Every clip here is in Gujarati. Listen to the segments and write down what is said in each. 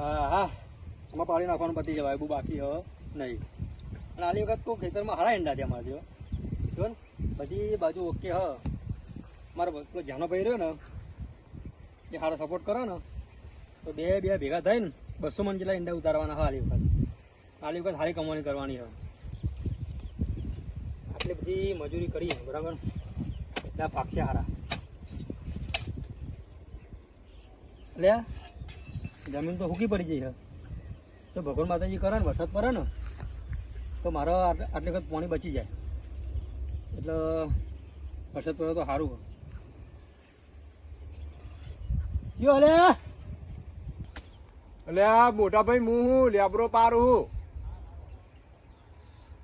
હા હા. આમાં પાણી નાખવાનું પતી જવાય, બહુ બાકી હ, નહીં. અને આલી વખત કોઈ ખેતરમાં હારા ઈંડા ત્યાં મારજો જો ને, બધી બાજુ ઓકે હ. મારો પેલો જાનો ભાઈ રહ્યો ને, એ સારો સપોર્ટ કરો ને, તો બે બે ભેગા થઈને બસો મન જેટલા ઈંડા ઉતારવાના હા આલી વખત. આલી વખત સારી કમાણી કરવાની હ. આટલી બધી મજૂરી કરી બરાબર? એટલા પાકશે હારા. એટલે જમીન તો હુકી પડી જઈ છે. તો ભગવાન માતાજી કરે ને, વરસાદ પડે ને, તો મારો આટલી વખત પાણી બચી જાય. એટલે વરસાદ પડે તો સારું. કયો અલે અલે આ મોટા ભાઈ હું હું લેબરો પાર હું.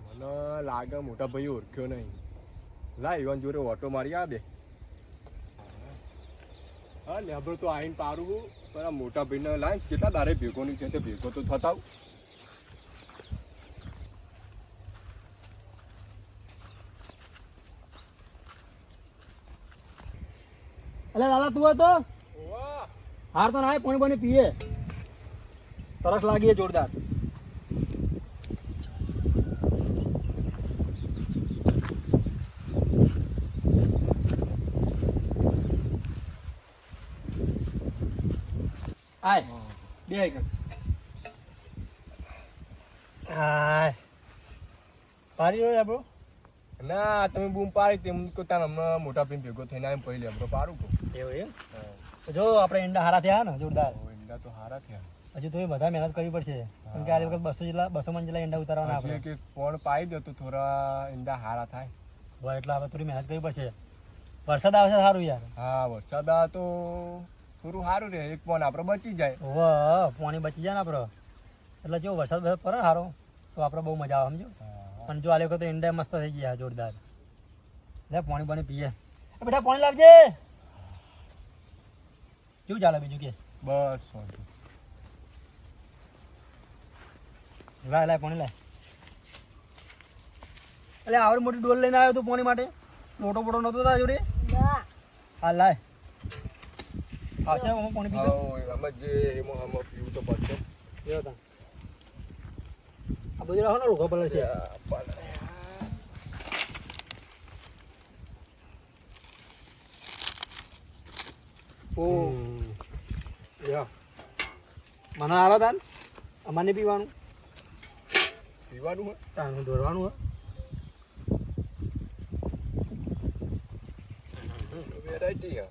મને લાગે મોટા ભાઈ ઓળખ્યો નહીં. લા યુવાન જોડે ઓટો મારી આ બે હા લેબરો તો આવીને પારું પણ આ મોટા ભાઈને લાઈન કેટલા દારે ભેગો નહીં થયો ભેગો તો થતા અલે દાદા તું હતો? હાર તો ના પાણી પાણી પીએ. તરસ લાગીએ જોરદાર. આય. બે હાય પાડી રહ્યો બ્રો ના તમે બૂમ પાડી તેમ કોતા હમણાં મોટા પ્રેમ ભેગો થઈને એમ પહેલી હમણાં પાડું કહું એવું એમ? તો જો આપણે ઈંડા હારા થયા ને જોરદાર. ઈંડા તો હારા થયા. હજી તો બધા મહેનત કરવી પડશે. કેમ કે આ વખત બસો જેટલા બસો મણ જેટલા ઈંડા ઉતારવાના આપણે. એક એક ફોન પાઈ દો તો થોડા ઈંડા હારા થાય. હોય એટલે આપણે થોડી મહેનત કરવી પડશે. વરસાદ આવશે સારું યાર. હા વરસાદ આ તો થોડું સારું રહે એક પોન આપણે બચી જાય. વાહ પાણી બચી જાય ને આપણો. એટલે જો વરસાદ વરસાદ પડે સારો તો આપણે બહુ મજા આવે સમજો. પણ જો આ વખત તો ઈંડા મસ્ત થઈ ગયા જોરદાર. લે પાણી પાણી પીએ. બેટા પાણી લાવજે. કેવું ચાલે બીજું કે? બસ. લાય લાય પાણી લાય. એટલે આવડી મોટી ડોલ લઈને આવ્યો તું પાણી માટે? મોટો મોટો નતો તારા જોડે? હા લાય. આવશે હું પાણી પીતો હા આમાં જે એમાં આમાં પીવું તો પડશે એવો તા આ બધું રાખો ને લોકો પડે છે ઓ યા મને હાલો તાન અમારે પીવાનું પીવાનું હોય તાનું દોરવાનું હે વેરાયટી હે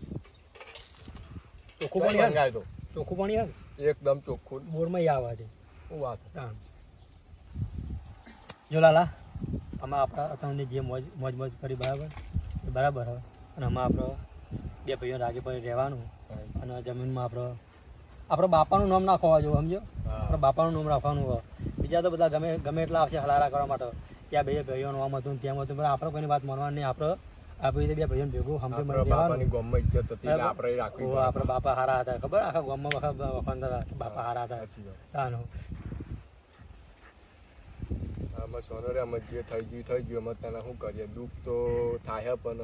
ચોખ્ખું પાણી ને? તો. ચોખ્ખું પાણી હે એકદમ ચોખ્ખું. બોરમાં આવે છે. શું વાત જો લાલા આમાં આપણા અત્યારની જે મોજ મોજ મોજ કરી બરાબર? બરાબર હવે. અને આમાં આપણો બે ભાઈઓ રાજી પર રહેવાનું. અને જમીનમાં આપણો આપણો બાપાનું નામ ના ખોવા જેવું સમજો આપણા બાપાનું નામ રાખવાનું હોય બીજા તો બધા ગમે ગમે એટલા આવશે હલારા કરવા માટે. ત્યાં બે ભાઈઓનું આમ હતું તેમ હતું પણ આપણે કોઈની વાત માનવાની નહીં. આપણે આપણે બે ભાઈઓને ભેગું મળી આપણા બાપાની ગોમમાં ઇજ્જત હતી એટલે આપણે રાખવી ઓ. આપણા બાપા હારા હતા ખબર? આખા ગામમાં વખત વખાણતા હતા બાપા હારા હતા. તાનું. આમાં સોનરે આમાં જે થઈ ગયું થઈ ગયું એમાં તને શું કરીએ? દુઃખ તો થાય પણ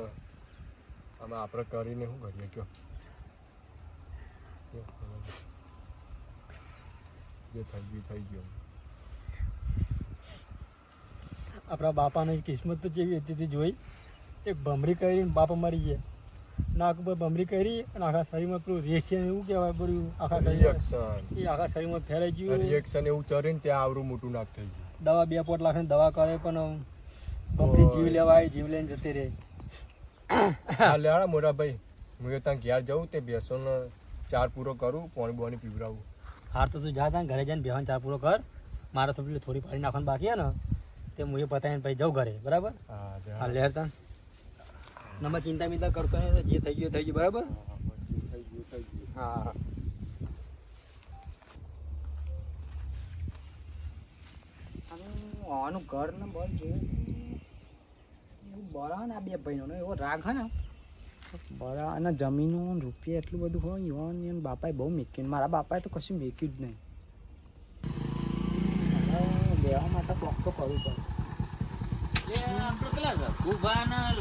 આમાં આપણે કરીને શું કરીએ કયો? જે થઈ ગયું થઈ ગયું. આપણા બાપાની કિસ્મત તો જેવી હતી તે જોઈ. એક ભમરી કરીને બાપ મરી ગયા. નાક ઉપર ભમરી કરી અને આખા શરીરમાં પેલું રેશિયન એવું કહેવાય પડ્યું આખા શરીર એ આખા શરીરમાં ફેરાઈ ગયું. રિએક્શન એવું ચરીને ત્યાં આવડું મોટું નાક થઈ ગયું. દવા બે પોટ લાખની દવા કરે પણ ભમરી જીવ લેવાય જીવ લઈને જતી રહે. લેવાડા મોટા હું ત્યાં ઘેર જવું તે બેસોનો ચાર પૂરો કરું પાણી બોણી પીવડાવું. હાર તો તું જા તા ઘરે જઈને બેહન ચાર પૂરો કર. મારે તો થોડી પાણી નાખવાનું બાકી હે ને. તે હું એ પતાવીને પછી જાઉં ઘરે. બરાબર? હા લેર તા નંબર ચિંતા મિંતા કરતો નહીં, જે થઈ ગયું થઈ ગયું, બરાબર? થઈ ગયું થઈ ગયું હા. આનું ઘર ને બળ જોયું. બરા ને આ બે ભાઈનો એવો રાગ હે ને. બરા અને જમીનો રૂપિયા એટલું બધું હોય, યુવાન યુવાન બાપાએ બહુ મેક્યું મારા બાપાએ તો કશું મેક્યું જ નહીં. લેવા માટે કોક તો કરવું પડે.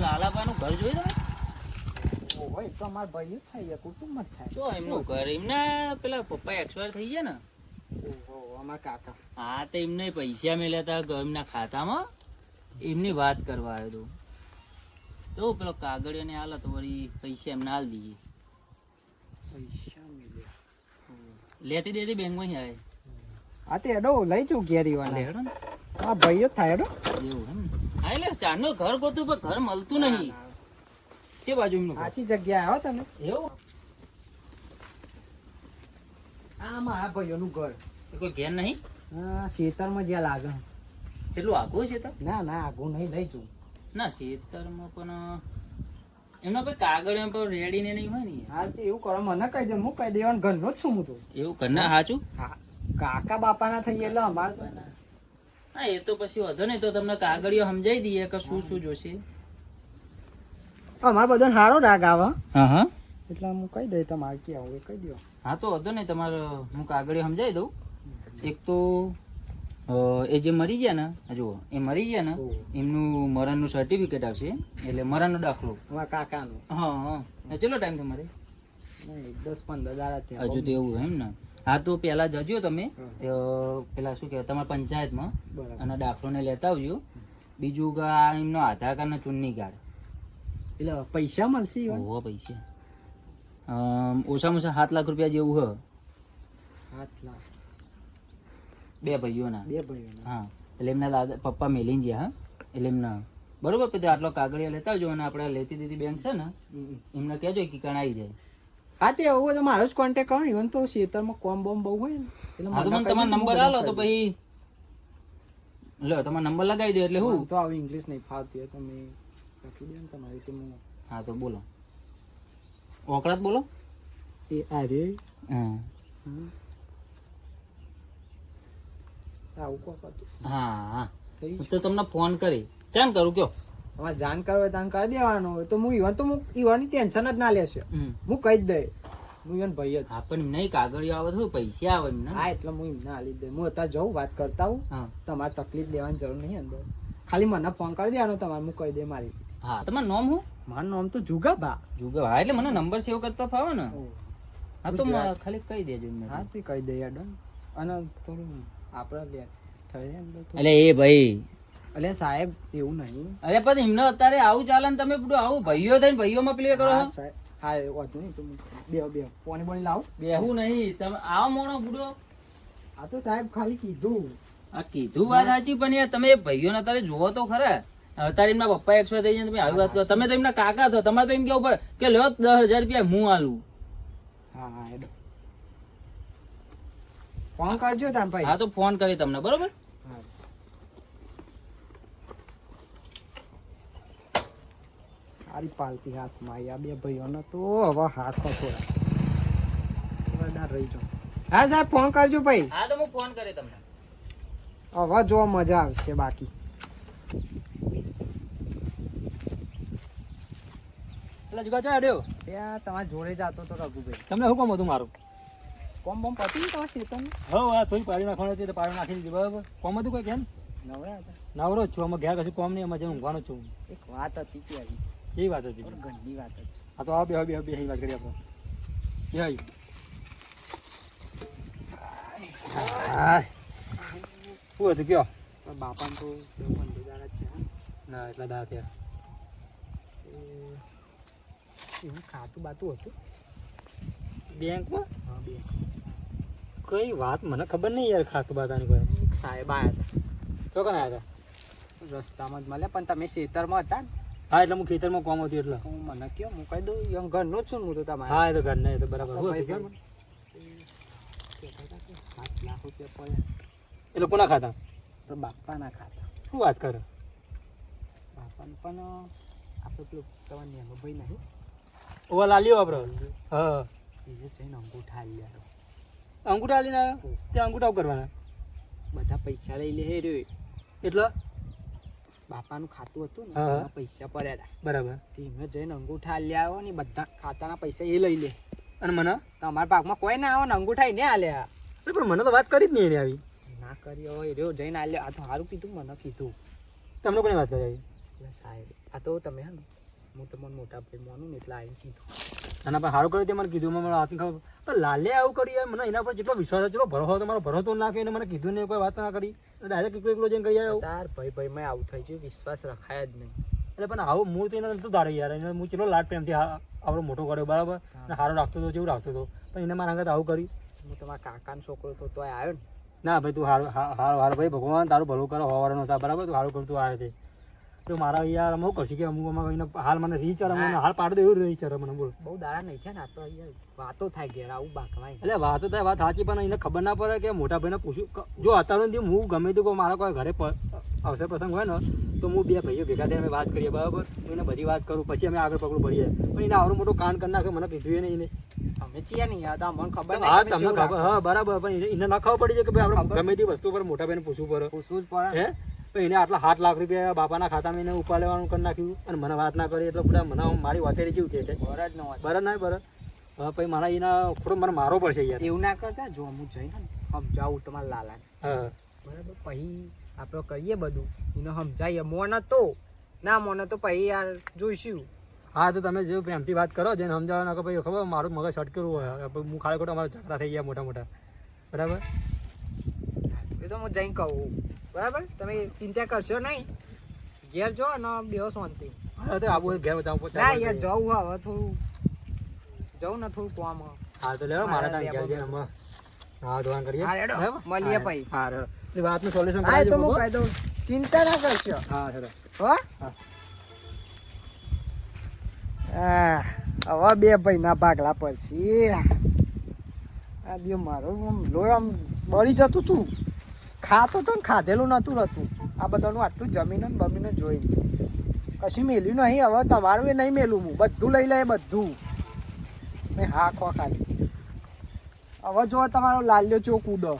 લાલાભાનું ઘર જોઈ તમે તો અમારા ભાઈઓ થાય કુટુંબ જ થાય જો એમનું ઘર એમના પેલા પપ્પા એક્સપાયર થઈ ગયા ને. અમારા કાકા હા તો એમને પૈસા મેળ્યા હતા એમના ખાતામાં. એમની વાત કરવા આવ્યો હતો તો પેલો કાગળિયો ને હાલ તો વળી પૈસા એમને હાલ દઈએ પૈસા મળ્યા લેતી દેતી બેંકમાં આવે. હા તે એડો લઈ જઉં ઘેરી વાળા ને. આ ભાઈઓ જ થાય એડો એવું એમ ને. હા એટલે ચારનું ઘર ગોતું પણ ઘર મળતું નહીં. છે બાજુ એમનું સાચી જગ્યા આવો તમે. એવું? આ મારા ભાઈઓનું ઘર. કોઈ ઘેર નહીં? હા ખેતરમાં જ્યાં લાગે. કેટલું આઘું છે તો? ના ના આઘું નહીં લઈ જઉં. ના શેતરમાં પણ એમના કોઈ કાગળ એમ પણ રેડી ને નહીં હોય ને હા તે એવું કરો મને કહી દે હું કહી દેવાનું ઘરનો જ છું હું તો. એવું ઘરના સાચું હા કાકા બાપાના થઈએ એટલે અમારે તો હા એ તો પછી વધો નહીં તો તમને કાગળિયો સમજાઈ દઈએ કે શું શું જોશે. અમારે બધાને સારો રાગ આવે. હા હા. એટલે હું કહી દઈ તમારે કે આવું એ કહી દો હા તો વધો નહીં તમારે હું કાગળિયો સમજાવી દઉં. એક તો એ જે મરી ગયા ને જુઓ એ મરી ગયા ને એમનું મરણનું સર્ટિફિકેટ આવશે એટલે મરણનો દાખલો. કાકાનો કાકાનું. હા હા. ચલો ટાઈમ તમારે દસ પંદર હજુ તો એવું એમ ને. હા તો પેલા જજો તમે. પેલા શું કહેવાય તમારા પંચાયતમાં. અને દાખલોને લેતા આવજો. બીજું કે આ એમનો આધાર કાર્ડ ને ચૂંટણી કાર્ડ. એટલે પૈસા મળશે? ઓહો પૈસા. ઓછામાં ઓછા સાત લાખ રૂપિયા જેવું હ સાત લાખ. બે ભાઈઓના. બે ભાઈઓના. હા એટલે એમના દાદા પપ્પા મેલી ગયા હા. એટલે એમના. બરોબર પછી આટલો કાગળિયા લેતા આવજો અને આપણે લેતી દીધી બેંક છે ને એમને કહેજો કે કણ આવી જાય. હા તે એવું હોય તો મારો જ કોન્ટેક કરો. ઇવન તો શેતરમાં કોમ બોમ બહુ હોય ને એટલે હા તો મને તમારો નંબર આલો તો પછી લો તમારો નંબર લગાવી દો એટલે હું તો આવી ઇંગ્લિશ નહીં ફાવતી હોય તમે લખી દો ને તમારી રીતે હું હા તો બોલો. ઓકળાત બોલો. એ આ હા. આવું કોક હતું. હા હા. હું તો તમને ફોન કરી. ચેમ કરું કયો? તમારે જાણ કરો હોય તો આમ કરી દેવાનું હોય તો હું ઈવન તો હું ઈવાની ટેન્શન જ ના લેશે. હું કહી જ દઈ. હું ઈવન ભાઈ જ. હા પણ નહીં કાગળિયો આવે તો પૈસા આવે એમને હા એટલે હું એમને જ દઈ. હું અત્યારે જઉં વાત કરતા હું. તમારે તકલીફ લેવાની જરૂર નહીં અંદર. ખાલી મને ફોન કરી દેવાનો તમારે હું કહી દે મારી હા તમારું નામ હું મારું નામ તો જુગાભા જુગાભા એટલે મને નંબર સેવ કરતા ફાવે ને? હા તો ખાલી કહી દેજો એમને હા તે કહી દે યાર અને થોડું આપણે લે. એટલે એ ભાઈ અલે સાહેબ એવું નહીં. અરે પણ એમને અત્યારે આવું ચાલે ને તમે બધું આવું ભાઈઓ થઈને ભાઈઓમાં પ્લે કરો હા સાહેબ. હા એ વાંધો નહીં તો બે બે પોણી બોણી લાવ. બેહું નહીં. તમે આવો મોણો બુડો. આ તો સાહેબ ખાલી કીધું. આ કીધું વાત સાચી પણ યાર તમે ભાઈઓને અત્યારે જોવો તો ખરા. અત્યારે એમના પપ્પા એક્સપાયર થઈ જાય તમે આવી વાત કરો. તમે તો એમના કાકા છો. તમારે તો એમ કેવું પડે કે લ્યો દસ હજાર રૂપિયા હું આલું. હા હા ફોન કરજો તમે ભાઈ. હા તો ફોન કરી તમને બરોબર હા. સારી પાલતી હાથમાં. આવી. આ બે ભાઈઓને તો હવે હાથો થોડા. થોડા રહીજો હા સાહેબ ફોન કરજો ભાઈ. હા તો હું ફોન કર્યો તમને. હવે જો મજા આવશે બાકી. એટલે જુગા ચો અડ્યો? ત્યાં તમારા જોડે જતો તો રઘુભાઈ તમને શું કામ હતું મારું? કોમ બોમ પતી તમારા ખેતરનું હવે આ થોડી પાડી નાખવાનું હતી તો પાડી નાખી દીધી બરાબર. કોમ હતું કોઈ કેમ? નવરા હતા. નવરો છું અમે ઘેર કશું કોમ નહીં અમે જઈને ઊંઘવાનો છું. એક વાત હતી ત્યારે કેવી વાત હતી પણ ઘરની વાત જ છે હા તો આ બે બે બે અહીં વાત કરીએ આપણે બે અહીં. શું હતું કયો પણ બાપાને તો બહુ અંધેદાર જ છે હા. ના એટલા દા થયા એ એવું ખાતું બાતું હતું બેંકમાં હા બે કઈ વાત મને ખબર નહીં યાર ખાતું બાતાની કોઈ એક સાહેબ આવ્યા તો કને આવ્યા હતા રસ્તામાં જ મળ્યા પણ તમે ખેતરમાં હતા ને હતા હા એટલે હું ખેતરમાં કોમ હતું એટલે. હું મને કયો હું કહી દઉં એમ ઘરનો જ છું હું તો તમારે. હા એ તો ઘર નહીં એ તો બરાબર. સાત લાખ રૂપિયા પડ્યા એ કોના ખાતા? તો બાપાના ખાતા. શું વાત કરે? બાપાને પણ આપણે પેલું તમારે ભાઈ નહીં. ઓવા લાલ્યો આપણે હા. એ જઈને અંગૂઠા લ્યા અંગૂઠા લઈને આવ્યો? તે અંગૂઠા કરવાના? બધા પૈસા લઈ લે રહ્યો એટલે? બાપાનું ખાતું હતું ને. એમાં પૈસા પડ્યા હતા બરાબર. ધીમે જઈને અંગૂઠા લ્યા આવો ને બધા ખાતાના પૈસા એ લઈ લે. અને મને? તમારા પાકમાં કોઈ ના આવે ને અંગૂઠા એને આલ્યા. અરે પણ મને તો વાત કરી જ નહીં એની આવી. ના કરી હોય રહ્યો જઈને આલ્યો. આ તો સારું કીધું મને કીધું. તમને કોને વાત કરી? આવી સાહેબ આ તો તમે હે ને હું તમને મોટા ભાઈ માનું ને એટલે આવીને કીધું. અને પણ સારું કર્યું તે મને કીધું મને હાથની ખબર. પણ લાલે આવું કરી યાર મને એના પર જેટલો વિશ્વાસ હતો, ભરોસો હતો મારો ભરોસો ના એને મને કીધું ને કોઈ વાત ના કરી. ડાયરેક્ટ એકલો એકલો જઈને કરી આવ્યો. તાર ભાઈ ભાઈ મેં આવું થઈ ગયું વિશ્વાસ રખાય જ નહીં. એટલે પણ આવું હું તો એને નતું ધારે યાર એને હું ચલો લાટ પ્રેમથી આપણો મોટો કર્યો બરાબર? અને સારો રાખતો હતો જેવું રાખતો હતો પણ એને મારા અંગત આવું કર્યું. હું તમારા કાકાનો છોકરો તો તોય આવ્યો ને? ના ભાઈ તું હારો હારો હારો ભાઈ ભગવાન તારું ભલું કરો હોવાનો હતા બરાબર? તું સારું કરતું આવે છે. તો મારા યાર અમુક કરશે કે અમુક એને હાલ મને રીચર મને હાલ પાડ દે એવું રીચ મને બોલ. બહુ દાડા નહીં થયા ને આ તો અહીંયા વાતો થાય ઘેર આવું બાકવાય એટલે વાતો થાય વાત સાચી પણ એને ખબર ના પડે કે મોટા ભાઈને પૂછ્યું જો અત્યારે સુધી હું ગમે તે કોઈ મારા કોઈ ઘરે અવસર પ્રસંગ હોય ને તો હું બે ભાઈઓ ભેગા થઈને અમે વાત કરીએ બરાબર? હું એને બધી વાત કરું પછી અમે આગળ પગલું ભરીએ. પણ એને આવડું મોટું કાન કરી નાખ્યો મને કીધું એ નહીં એને. અમે છીએ નહીં યાદ આ મને ખબર હા તમને ખબર હા બરાબર પણ એને- એને ના ખબર પડી છે કે ભાઈ આપણે ગમે તે વસ્તુ પર મોટા ભાઈને પૂછવું પડે. પૂછવું જ પડે. હે? એને આટલા સાત લાખ રૂપિયા બાપાના ખાતામાં એને ઉપા લેવાનું કરી નાખ્યું અને મને વાત ના કરી એટલે બધા મને મારી વાતેરી જેવું કે બરાબર જ ન હોય બરાબર ના બરાબર હા પછી મારા એના ખોટો મને મારો પડશે યાર. એવું ના કરતા? જો હું જઈને ને જાઉં તમારા લાલા. હા. બરાબર? પછી આપણે કરીએ બધું. એને સમજાવીએ મોન તો ના મોન તો પછી યાર જોઈશું. હા તો તમે જે પ્રેમથી વાત કરો જેને સમજાવો ના કે ભાઈ ખબર મારું મગજ અટકેલું હોય. હું ખાલી ખોટા મારા ઝઘડા થઈ ગયા મોટા મોટા બરાબર એ તો હું જઈને કહું. બરાબર? તમે ચિંતા કરશો નહીં. ઘેર જો અને બેહો શાંતિ. અરે તો આબુ ઘેર બતાવું ના યાર જવું હવે થોડું. જવું ને થોડું કામ હે. તો લેવો મારા ત્યાં ઘેર જઈને હમણાં હા ધોવાણ કરીએ. હા, રેડો. મળીએ પછી. હા રેડો. વાતનું સોલ્યુશન એ તો હું કહી દઉં. ચિંતા ના કરશો. હા રેડો. હો? હા. હવે બે ભાઈ ના ભાગલા પડશે. આ દિયો મારો આમ લોહી આમ બળી જતું તું. ખાતો તો ને ખાધેલું નહોતું રહેતું. આ બધાનું આટલું જમીન ને બમીને જોઈ. કશું મેલ્યું નહીં, હવે તમારું એ નહીં મેલું હું. બધું લઈ લે બધું. મેં હા ખો ખાલી હવે જો તમારો લાલ્યો ચો કૂદો.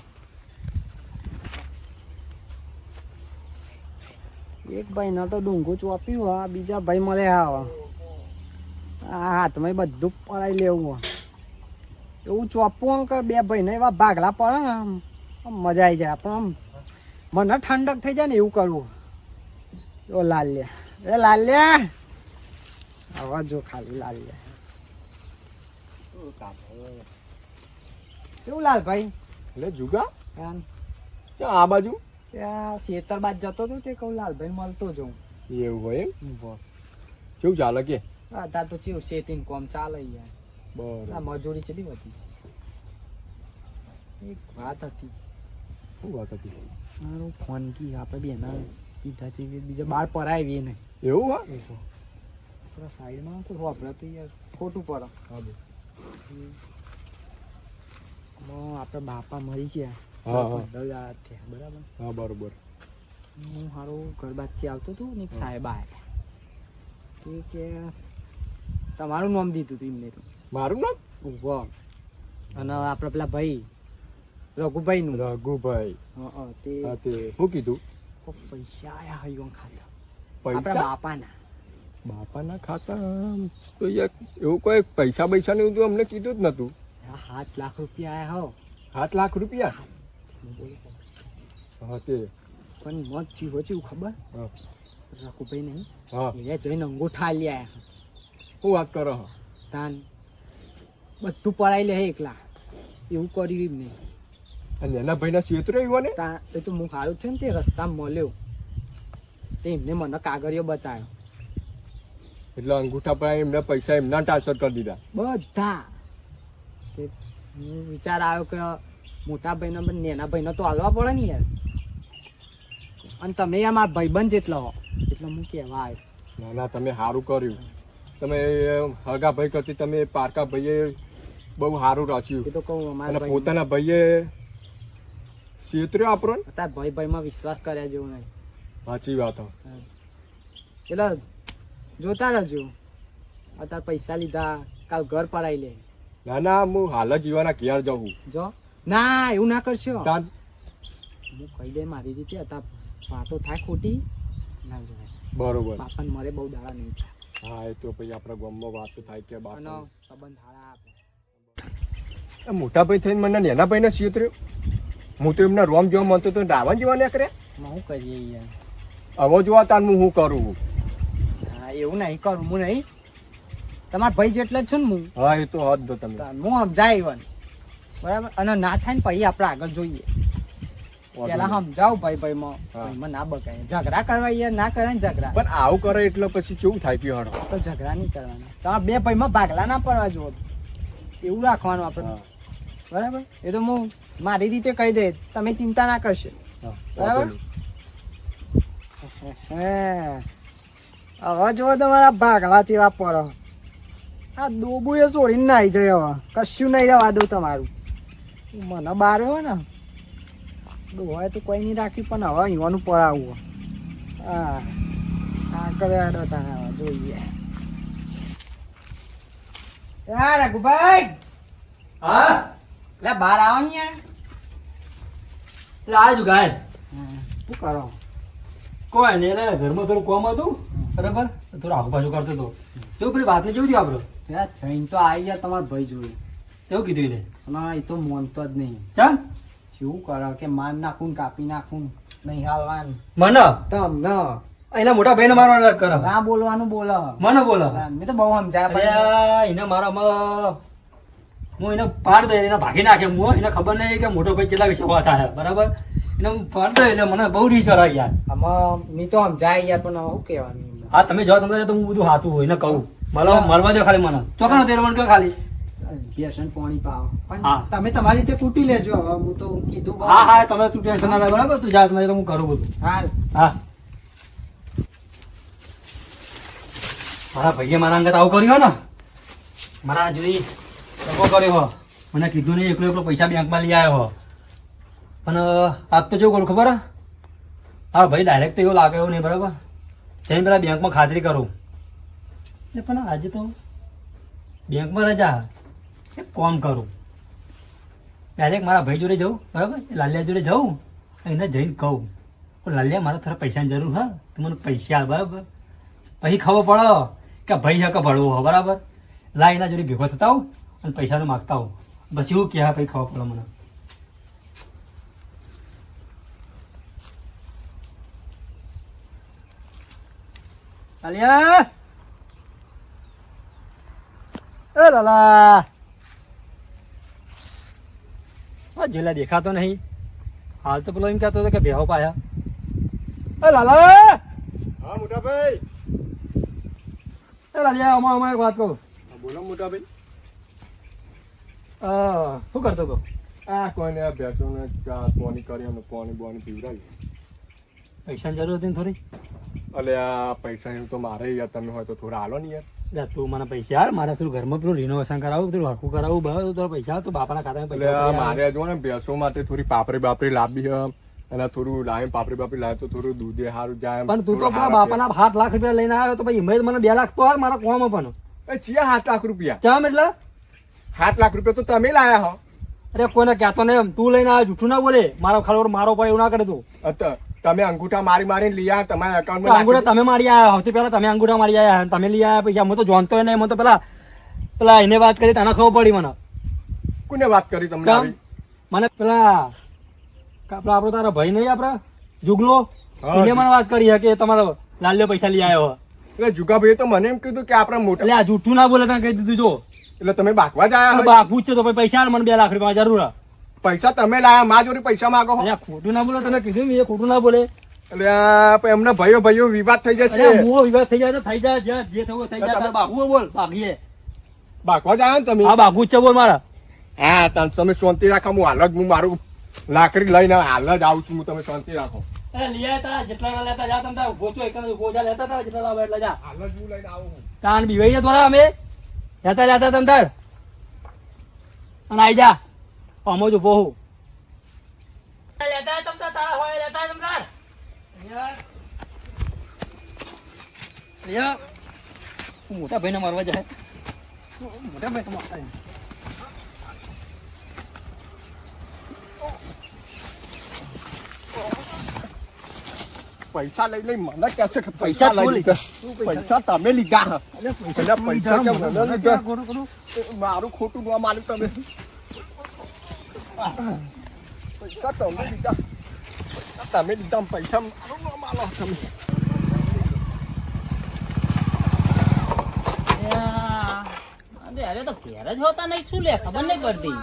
એક ભાઈ ના તો ડુંગું ચોપ્યું હા બીજા ભાઈ મળે હા આ હાથમાં બધું પડાઈ લેવું. એવું ચોપવું કે બે ભાઈને એવા ભાગલા પડે ને આમ મજા આવી જાય. પણ આમ મને ઠંડક થઈ જાય ને એવું કરવું. ઓ લાલ્યા. એ લાલ્યા! આવા જો ખાલી લાલ્યા. કેવું લાલ ભાઈ? એટલે જુગા? આ બાજુ? ત્યાં શેતર બાદ જતો હતો તે કહું લાલભાઈ મળતો જઉં એવું હોય એમ? કેવું ચાલે કે? અત્યારે તો ચેવું શેતીન કોમ ચાલે યાર. બરાબર. આ મજૂરી ચેટલી વધી એક વાત હતી. શું વાત હતી મારું ફોન કી આપણે બેના કીધા છે કે બીજા બાર પરાવી નહીં એવું હા સાઈડમાં તો યાર ખોટું પડે હા બે. બાપા મરી થયા બરાબર હા બરોબર હું મારું ઘર બાજથી આવતો હતો ને એક સાહેબ આવ્યા તે કે તમારું નામ દીધું હતું એમને તો મારું નામ અને આપણા પેલા ભાઈ રઘુભાઈનું રઘુભાઈ હા હા તે હા તે શું કીધું પૈસા આયા હૈયો ખાતા આપણા પૈસા બાપાના બાપાના ખાતા તો યાર એવું કોઈ પૈસા પૈસા ને એવું અમને કીધું જ નતું સાત લાખ રૂપિયા આયા હો સાત લાખ રૂપિયા હું હા તે પણ મત જીવો ચીવું ખબર હા રઘુભાઈ નહીં હા એ જઈને અંગૂઠા લી આયા શું વાત કરો હો? તાન બધું પડાઈ લે એકલા એવું કર્યું એમને અને એના ભાઈના એવા ને? ત્યાં એ તો હું સારું થયું ને તે રસ્તામાં મળ્યો. તે એમને મને કાગળિયો બતાવ્યો એટલે અંગૂઠા પર એમને પૈસા એમના ટ્રાન્સફર કરી દીધા. બધા. તે હું વિચાર આવ્યો કે મોટા ભાઈનો પણ નેના ભાઈનો તો હાલવા પડે ને યાર. અને તમે યાર મારા ભાઈબંધ જેટલો હો એટલે હું કહેવા આવ્યો. ના ના તમે સારું કર્યું. તમે હગા ભાઈ કરતી તમે પારકા ભાઈએ બહુ સારું રાખ્યું. એ તો કહું અમારા પોતાના ભાઈએ ક્ષેત્ર્યો આપણો ને અત્યારે ભાઈ ભાઈમાં વિશ્વાસ કર્યા જેવું નહીં. સાચી વાત હો. એટલે જોતા રહેજો. અત્યારે પૈસા લીધા કાલ ઘર પડાઈ લે. ના ના હું હાલ જ જીવાના ઘેર જાઉં જો. ના એવું ના કરશો. તાન. હું કહી દે મારી રીતે અત્યારે વાતો થાય ખોટી. ના જવાય. બરોબર. બાપાને મરે બહુ દાડા નહીં થાય. હા એ તો પછી આપણા ગામમાં વાંચું થાય કે અને બાપા સંબંધ હારા આપે. મોટા ભાઈ થઈને મને નાના ભાઈને ક્ષેત્ર્યો હું તો એમના રોમ જોવા માંગતો તો રાવણ જેવા ને કરે શું કરીએ યાર. હવે જોવા તાન હું શું કરું? હા એવું નહીં કરું હું નહીં. તમારા ભાઈ જેટલા જ છું ને હું. હા એ તો હદ દો તમે. હું સમજાય ઈવન બરાબર? અને ના થાય ને પછી આપણે આગળ જોઈએ. પેલા સમજાવ ભાઈ ભાઈ માં ના બકાય ઝઘડા કરવા યાર ના કરે ને ઝઘડા. પણ આવું કરે એટલે પછી કેવું થાય પી હડો તો ઝઘડા નહીં કરવાના. તમારા બે ભાઈમાં ભાગલા ના પડવા જુઓ એવું રાખવાનું આપણે. બરાબર? એ તો હું મારી રીતે કહી દે તમે ચિંતા ના કરશો. બરાબર? હે હવે જો તમારા ભાગલા ચેવા પડો. આ દોબુ એ છોડીને ના આવી જાય હવે. કશું નહીં રહેવા દઉં તમારું. મને બાર હોય ને. ડોહાય તો કોઈ નહીં રાખ્યું પણ હવે અહીંવાનું પડાવવું. હા આ કરે હેડો તારે હવે જોઈએ. હા રઘુભાઈ. હા? એટલે બહાર આવો ને યાર. એટલે આ શું કરો? કોઈ ને એને ઘરમાં થોડું કોમ હતું. બરાબર? થોડું આગુ પાછું કરતો હતો. પેલી વાતને કેવું થયું આપણે? ત્યાં જઈને તો આવી ગયા તમારા ભાઈ જોડે. એવું કીધું એને? એ તો મોનતો જ નહીં. ચાલ શું કરે કે માન નાખું કાપી નાખું નહીં હાલવાનું. મને? તમને. એના મોટા ભાઈને મારવાની કરો કરે. ના બોલવાનું બોલો. મને બોલો. મેં તો બહુ સમજાય એને મારામાં હું એને પાડ દે એને ભાગી નાખે હું એને ખબર નહીં કે મોટો ભાઈ કેટલા વિશે વાત થાય બરાબર? એને હું પાડ દે એટલે મને બહુ રીચ હરાઈ યાર આમાં મેં તો આમ જાય યાર પણ હું શું કહેવાનું હા તમે જાઓ તમે તો હું બધું હાથું હોય એને કહું. મળવા મળવા દો ખાલી મને. ચોકનો તેર મણ કે ખાલી. વ્યસન પાણી પાવ. હા. તમે તમારી રીતે તૂટી લેજો. હવે હું તો કીધું હા હા તમે તું ટેન્શન ના લે. બરાબર? તું જા તમે તો હું કરું બધું. હા. મારા ભાઈએ મારા અંગત આવું કર્યું ને? મારા જોઈ કર્યો હો. મને કીધું નહીં, એકલો એકલો પૈસા બેંકમાં લઈ આવ્યો હો. પણ આજ તો જેવું કરું ખબર? હા, ભાઈ ડાયરેક્ટ તો એવું લાગે એવું નહીં, બરાબર? જઈને પેલા બેંકમાં ખાતરી કરું. ને પણ આજે તો બેંકમાં રજા. એક કોમ કરું. ડાયરેક્ટ મારા ભાઈ જોડે જવું બરાબર? લાલિયા જોડે જવું એને જઈને કહું. પણ લાલિયા, મારા થોડા પૈસાની જરૂર હા, તું મને પૈસા બરાબર? પછી ખબર પડો કે ભાઈ હક ભરવો હો, બરાબર? લા, એના જોડે ભેગો થતા હોઉં અને પૈસા તો માગતા હોઉં પછી એવું કહે ભાઈ ખબર પડે મને. અલ્યા એ લાલા! જેલા દેખાતો નહીં. હાલ તો પેલો એમ કહેતો હતો કે ભેહો પાયા એ લાલા! હા મોટા ભાઈ એ લાલિયા અમારે અમારે એક વાત કહું. બોલો મોટા ભાઈ શું કરતો હતો? આ કોઈને આ ભેંસોને ચા પાણી કરી અને પાણી બોણી પીવડાવી. પૈસાની જરૂર હતી થોડી? અલે આ પૈસા તો મારે યાર તમે હોય તો થોડા હાલો ને યાર. તું મને પૈસા યાર મારે થોડું ઘરમાં પેલું રિનોવેશન કરાવું થોડું હરખું કરાવું બરાબર તો પૈસા તો બાપાના ખાતામાં પૈસા. મારે જો ને ભેંસો માટે થોડી પાપરી બાપરી લાવી અને થોડું લાવી પાપડી બાપરી લાવે તો થોડું દૂધે સારું જાય. પણ તું તો પેલા બાપાના સાત લાખ રૂપિયા લઈને આવ્યો તો પછી મને બે લાખ તો હાર મારા કોમ પણ એ છીએ સાત લાખ રૂપિયા? ચામ એટલે? સાત લાખ રૂપિયા તો તમે લાયા હો. અરે કોઈને કહેતો નહીં તું લઈને આવ્યો જૂઠું ના બોલે. મારો ખાલી મારો પડે એવું ના કરે તું. તમે અંગૂઠા મારી મારી લીયા તમારા એકાઉન્ટમાં અંગૂઠા તમે મારી આવ્યા સૌથી પહેલા તમે અંગૂઠા મારી આવ્યા તમે લઈ આવ્યા પૈસા હું તો જાણતો નહીં. મને તો પેલા પેલા એને વાત કરી તને ખબર પડી મને. કોને વાત કરી તમને મને પેલા આપડે આપણો તારો ભાઈ નહીં આપડે જુગલો? એને મને વાત કરી કે તમારો લાલ્યો પૈસા લઈ આવ્યો એટલે જુગાભાઈએ તો મને એમ કીધું કે આપણે મોટા જૂઠું ના બોલે તને કહી દીધું જો. એટલે તમે બાકવા જ આયા હોય? છે તો પૈસા મને બે લાખ રૂપિયા જરૂર પૈસા તમે લાયા મા જોડે પૈસા માંગો ખોટું ના બોલે તને કીધું એ ખોટું ના બોલે. એટલે આ ભાઈઓ ભાઈઓ વિવાદ થઈ જશે. વિવાદ થઈ જાય તો થઈ જાય જે થવું થઈ જાય. બાપુ બોલ બાકી બાકવા જ આયા ને તમે? હા બાપુ છે બોલ મારા. હા તમે શાંતિ રાખો હું હાલ જ હું મારું લાકડી લઈને હાલ જ આવું છું હું તમે શાંતિ રાખો. એ લઈ આવ્યા તા, જેટલા લેતા જા તમ ઊભો છો, એકલા ઊભો જા લેતા તા, જેટલા લાવો એટલા જા. હાલ જ હું લઈને આવું તાન બીવાઈ થોડા અમે? લેતા જતા તમ તાર અને આઈ જા. પામો જ ઊભો હું. લેતા તમ તાર તારા હોય લેતા તમ તાર. મોટા ભાઈને મારવા જાય. મોટા ભાઈ મારવા પૈસા લઈ લઈ મને કહેશે કે પૈસા લઈ લીધા. પૈસા તમે લીધા. એટલે પૈસા કે મને લીધા? મારું ખોટું નામ આલ્યું તમે. પૈસા તમે લીધા. પૈસા તમે લીધા પૈસા મારું નામ આલો તમે. અરે તો ઘેર જ હોતા નહીં શું લે? ખબર નહીં પડતી.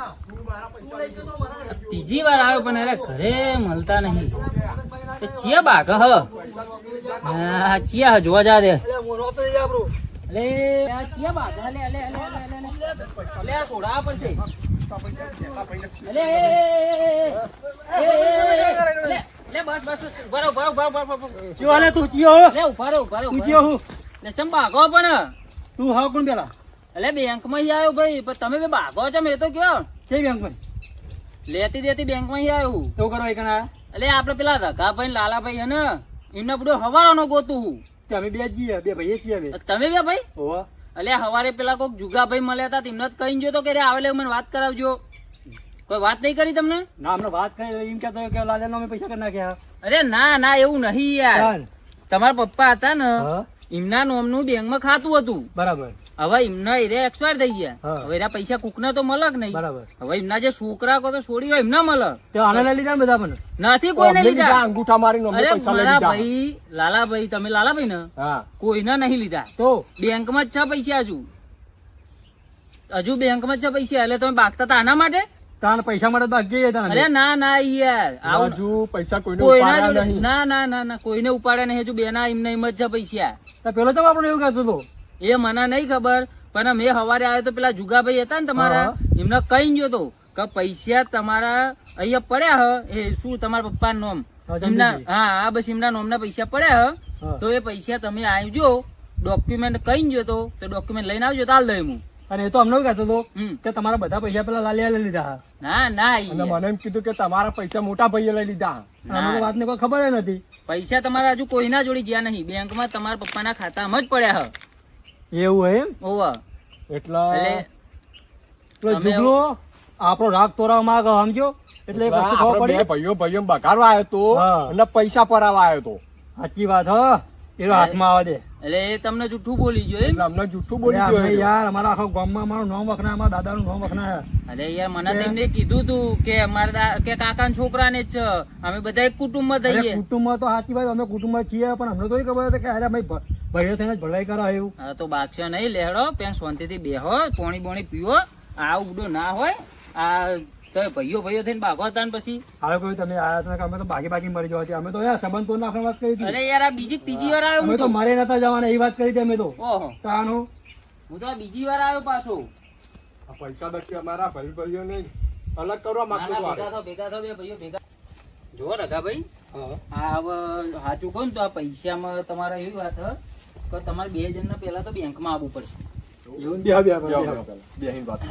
ત્રીજી વાર આવ્યો પણ અરે ઘરે મળતા નહીં. ચિયા બાક હ? હા ચિયા હ જોવા જા દે. અલે આ ચિયા બાક લે અલે અલે અલે અલે આ સોડા એ, એ, એ, લે, લે બસ બસ બરો ઊભા બરો ઊભા રહો. ચિયો હાલે તું ચિયો લે ઊભા રહો, ઊભા રહો, તું ચિયો હું. ને ચમ ભાગો પણ? તું હાવ કોણ પેલા? એટલે બેંકમાં ઈ આવ્યો ભાઈ પણ તમે બે ભાગો છો મેં તો કયો. કે બેંકમાં લેતી દેતી બેંકમાં ઈ આવ્યું. તો કરો એક ના. એટલે આપણે પેલા રઘાભાઈ ને લાલાભાઈ હે ને એમને બધું હવારોનો ગોતું અમે બે જ છીએ બે ભાઈએ છીએ તમે બે ભાઈ? ઓવા એટલે હવારે પેલા કોક જુગાભાઈ મળ્યા હતા તેમને જ કહીને જો તો કે રે આવેલે મને વાત કરાવજો. કોઈ વાત નહીં કરી તમને? ના અમને વાત કરી એમ કહેતો કે લાલે અમે પૈસા કરી નાખ્યા. અરે ના ના એવું નહીં યાર. તમારા પપ્પા હતા ને એમના નોમનું બેંકમાં ખાતું હતું. બરાબર. હવે એમના એરે એક્સપાયર થઈ ગયા. હવે એના પૈસા કુકના તો મળક નહીં? બરાબર. હવે એમના જે છોકરા કો તો છોડી હોય એમના મળક તે આને લઈ લીધા બધા પણ નથી કોઈને લીધા. અંગૂઠા અરે મારા ભાઈ લાલાભાઈ તમે લાલાભાઈ ને નહીં લીધા. તો? બેંકમાં જ છે પૈસા હજુ. હજુ બેંકમાં છે પૈસા. એટલે તમે બાગતા હતા આના માટે? તાન પૈસા માટે બાકી અરે ના ના યાર. આવું પૈસા કોઈને કોઈના ઉપાડ્યા નહીં. ના ના ના ના કોઈને ઉપાડ્યા નહીં. હજુ બેના એમને એમ જ છે પૈસા. પેલો તો આપણને એવું કહેતો હતો એ મને નહીં ખબર પણ મેં સવારે આવ્યો તો પેલા જુગાભાઈ હતા ને તમારા. એમને કઈ ગયો તો કે પૈસા તમારા અહીંયા પડ્યા હ. એ શું તમારા પપ્પા નોમ? એમના હા આ બસ એમના નોમના પૈસા પડ્યા હ. તો એ પૈસા તમે આવજો ડોક્યુમેન્ટ કઈ ગયો તો તો ડોક્યુમેન્ટ લઈને આવજો તાલ દઈ હું. અને એ તો અમને કહેતો હતો કે તમારા બધા પૈસા પેલા લાલિયા લઈ લીધા ના ના અને મને એમ કીધું કે તમારા પૈસા મોટા ભાઈએ લઈ લીધા અમને વાત ને. કોઈ ખબર નથી. પૈસા તમારા હજુ કોઈના જોડી ગયા નહીં. બેંકમાં તમારા પપ્પાના ખાતામાં જ પડ્યા હ. એવું હોય એમ? ઓવા એટલે એટલે જુગલો આપણો રાગ તોરા માંગ સમજો? એટલે એક વસ્તુ ખબર પડી? ભાઈઓ ભાઈઓ બગાડવા આવ્યો તો અને પૈસા પરાવા આવ્યો તો. સાચી વાત હ. એનો હાથમાં આવે દે. એટલે એ તમને જુઠ્ઠું બોલી ગયો એમ? એટલે અમને જુઠ્ઠું બોલી ગયો યાર અમારા આખા ગામમાં અમારું નામ વખણાય અમારા દાદાનું નામ વખણાય. અરે યાર મને તો એમને કીધું તું કે અમારા કે કાકા છોકરાને જ છે. અમે બધા એક કુટુંબમાં થઈએ. કુટુંબમાં તો સાચી વાત અમે કુટુંબમાં છીએ પણ અમને તો એ ખબર હતી કે અરે ભાઈ ભાઈઓ થઈને ભલાઈ કરો આવ્યું. હા તો બાક્ષો નહીં લેહડો પેન શાંતિથી બેહો પોણી બોણી પીવો આ ઉડો ના હોય આ તમે ભાઈઓ ભાઈઓ થઈને ભાગો હતા ને પછી. હવે કોઈ તમે આયા હતા અમે તો ભાગી ભાગી મરી જવા છે અમે તો યાર સંબંધ તોડ નાખવાની વાત કરી હતી. અરે યાર આ બીજી ત્રીજી વાર આવ્યો અમે તો મારે નતા જવાના એ વાત કરી હતી અમે તો. ઓહો. તાનું હું તો બીજી વાર આવ્યો પાછો. આ પૈસા દકી અમારા ભાઈ ભાઈઓ ને અલગ કરવા માંગતો હતો ભેગા થો ભેગા થો બે ભાઈઓ ભેગા. જો રગા ભાઈ હા. હવે સાચું કહું તો આ પૈસામાં તમારે એવી વાત હ. કે તમારે બે જણને પહેલા તો બેંકમાં આવવું પડશે. એવું? બે બે બે વાત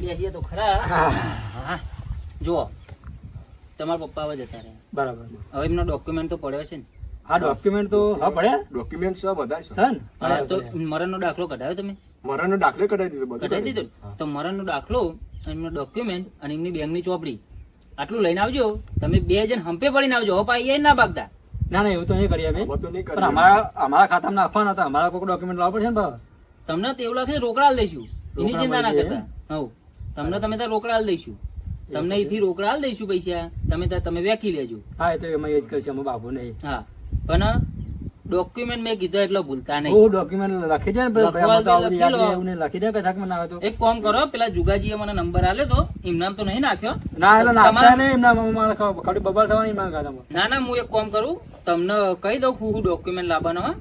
બેસીએ તો ખરા. જુઓ. તમારા પપ્પા હવે જતા રહ્યા. બરાબર. હવે એમનો ડોક્યુમેન્ટ તો પડ્યો છે ને. આ ડોક્યુમેન્ટ તો હા પડ્યા? ડોક્યુમેન્ટ છે બધા છે. સન? હા, તો મરણનો દાખલો કઢાવ્યો તમે? મરણનો દાખલો કઢાવી દીધો બધું. કઢાવી દીધો ને? તો મરણનો દાખલો એમનો ડોક્યુમેન્ટ અને એમની બેંકની ચોપડી. આટલું લઈને આવજો. તમે બે જણ હંપે પડીને આવજો. હવે પાછી ના ભાગતા. ના ના એવું તો નહીં કરીએ અમે આમાં તો નહીં પણ અમારા અમારા ખાતામાં નાખવાના હતા. અમારા કોઈ ડોક્યુમેન્ટ લાવવા પડશે ને ભાઈ તમને તો એવું લાગે રોકડા લઈશું એની ચિંતા ના કરતા. હવ. તમને તમે ત્યાં રોકડા લઈશું તમને અહીંથી રોકડા લઈશું પૈસા. તમે ત્યાં તમે વેકી લેજો. હા એ તો એમાં એ જ કરશે. અમે બાબુ નહીં હા. પણ ડોક્યુમેન્ટ મેં કીધું એટલે ભૂલતા નહીં. હું ડોક્યુમેન્ટ લખી દે ને લખી દે કથાક મને આવે તો. એક કામ કરો પેલા જુગાજીએ મને નંબર આલ્યો તો ઇમનામ તો નહીં નાખ્યો. ના એટલે નાખતા નહીં ઇમનામ મારા ખાલી બબાલ થવાની માંગ ના ના હું એક કામ કરું તમને કહી દઉં હું ડોક્યુમેન્ટ લાવવાનો હા?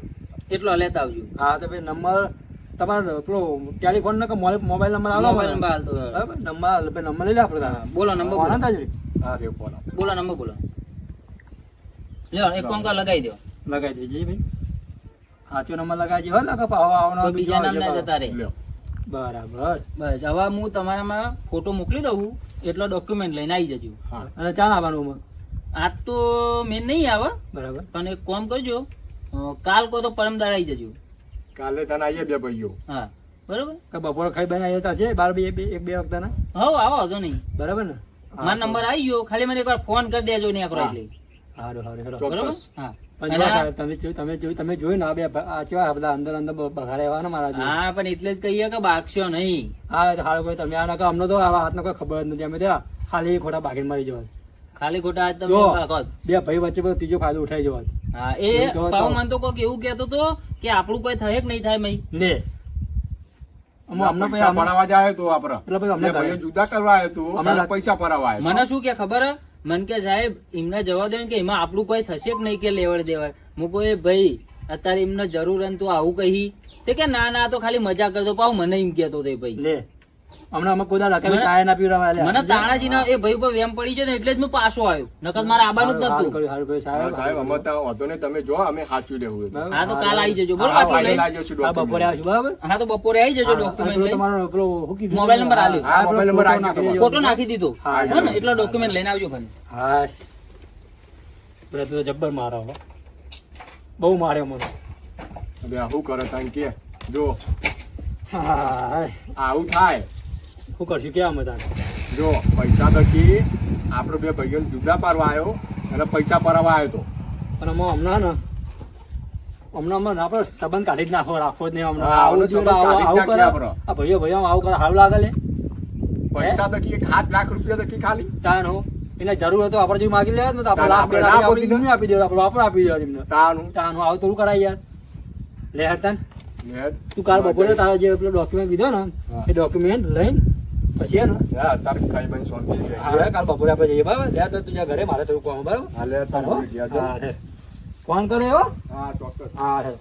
એટલો લેતા આવજો. હા તો ભાઈ નંબર તમારો પેલો ટેલિફોન નો કે મોબાઈલ નંબર આલો મોબાઈલ નંબર આલતો નંબર નંબર લઈ લે આપણે બોલો નંબર બોલો. બોલો. નંબર બોલો. લ્યો એક કામ કર લગાવી દો. લગાવી દેજે ભાઈ. સાચો નંબર લગાવજે હો ને કે પાહો આવવાનો કોઈ બીજો નામ ના જતા રે બરાબર. બસ હવે હું તમારામાં ફોટો મોકલી દઉં એટલો ડોક્યુમેન્ટ લઈને આવી જજો. હા. અને ચાલ આવવાનું? આજ તો મેં નહીં આવે બરાબર. પણ એક કોમ કરજો કાલ કો તો પરમ દાડે આવી જજો. કાલે તને આવીએ બે ભાઈઓ. હા બરાબર? કે બપોર ખાઈ બને આવ્યા છે બાર બે બે- એક બે વખત ના હવ આવો વાંધો નહીં. બરાબર ને? મારો નંબર આવી ગયો ખાલી મને એકવાર ફોન કરી દેજો ને એકવાર એટલે. હારું હારું હેડો. હા. તમે જોયું તમે જોયું તમે જોયું ને બે આ કેવા બધા અંદર અંદર બઘારે એવા મારા હા પણ એટલે જ કહીએ કે બાગશો નહીં. હા એ કોઈ તમે આ અમને તો આવા હાથનો કોઈ ખબર જ નથી. અમે ત્યાં ખાલી ખોટા ભાગીને મરી જવા. ખાલી ખોટા તમે બે ભાઈ વચ્ચે બધો ત્રીજો ફાયદો ઉઠાઈ જવા. હા એ પાવ મન તો કોક એવું કહેતો તો કે આપણું કોઈ થાય કે નહીં થાય મઈ લે અમને પૈસા ભરાવા જાય તો આપડે. એટલે અમને ઘરે- જુદા કરવા આવ્યો તો પૈસા ભરાવા મને શું કે ખબર? હે? મને કે સાહેબ, એમને જવા દો કે, એમાં આપણું કોઈ થશે કે નહીં કે લેવડ દેવડ. હું કહું, એ ભાઈ, અત્યારે એમને જરૂર તું આવું કહી. તે કે, ના ના તો ખાલી મજા કરતો પાછું મને એમ કેતો તે ભાઈ. હમણાં અમે કોદા દાડો ચાય ના પીવડાવા લે. મને તાણાજી ના એ ભાઈ ઉપર વેમ પડી છે ને એટલે જ હું પાછો આવ્યો. નકર મારે આવવાનું જ નતું. સાહેબ. સાહેબ અમે તો વાંધો નહીં તમે જો અમે સાચું લેવું હા તો કાલ આવી જજો બરોબર બપોરે. આવશું બરાબર? હા તો બપોરે આવી જજો ડોક્યુમેન્ટ લઈને. તમારો પેલો? મોબાઈલ નંબર આલ્યો. હા, મોબાઈલ નંબર ફોટો નાખી દીધો. દેજો. ફોટો નાખી દીધો. હા, ને એટલા ડોક્યુમેન્ટ લઈને આવજો ખાલી. હા પેલા તો જબ્બર મારો બહુ માર્યો મને. હવે આ શું કરે તાન કે? જો. આવું થાય. શું કરશું? કેવા મજા જો પૈસા થકી આપણો બે ભાઈઓને જુદા પાડવા આવ્યો અને પૈસા પરાવવા આવ્યો તો. પણ અમે હમણાં ને હમણાં આપણે સંબંધ કાઢી જ નાખો રાખો જ નહીં હમણાં. આવું કરે. આ ભાઈઓ ભાઈઓ આવું કરે સારું લાગે લે. પૈસા થકી એક સાત લાખ રૂપિયા થકી ખાલી. ત્યાં હો. એને જરૂર હતો તો આપણે જે માગી લે ને તો આપણે આપી દે આપી દેવા આપણે આપણે આપી દેવા એમને તાનું તાનું આવું થોડું કરાય યાર. લે હરતાન. તું કાલ બપોરે તારા જે પેલો ડોક્યુમેન્ટ કીધો ને એ ડોક્યુમેન્ટ લઈને પછી ને હા, તારે ખાઈ બન શાંતિ છે. હા કાલ બપોરે આપણે જઈએ બરાબર લે તો ઘરે મારે થોડું કામ બરાબર હો? તારે. ફોન કરો હો હા ચોક્કસ હા.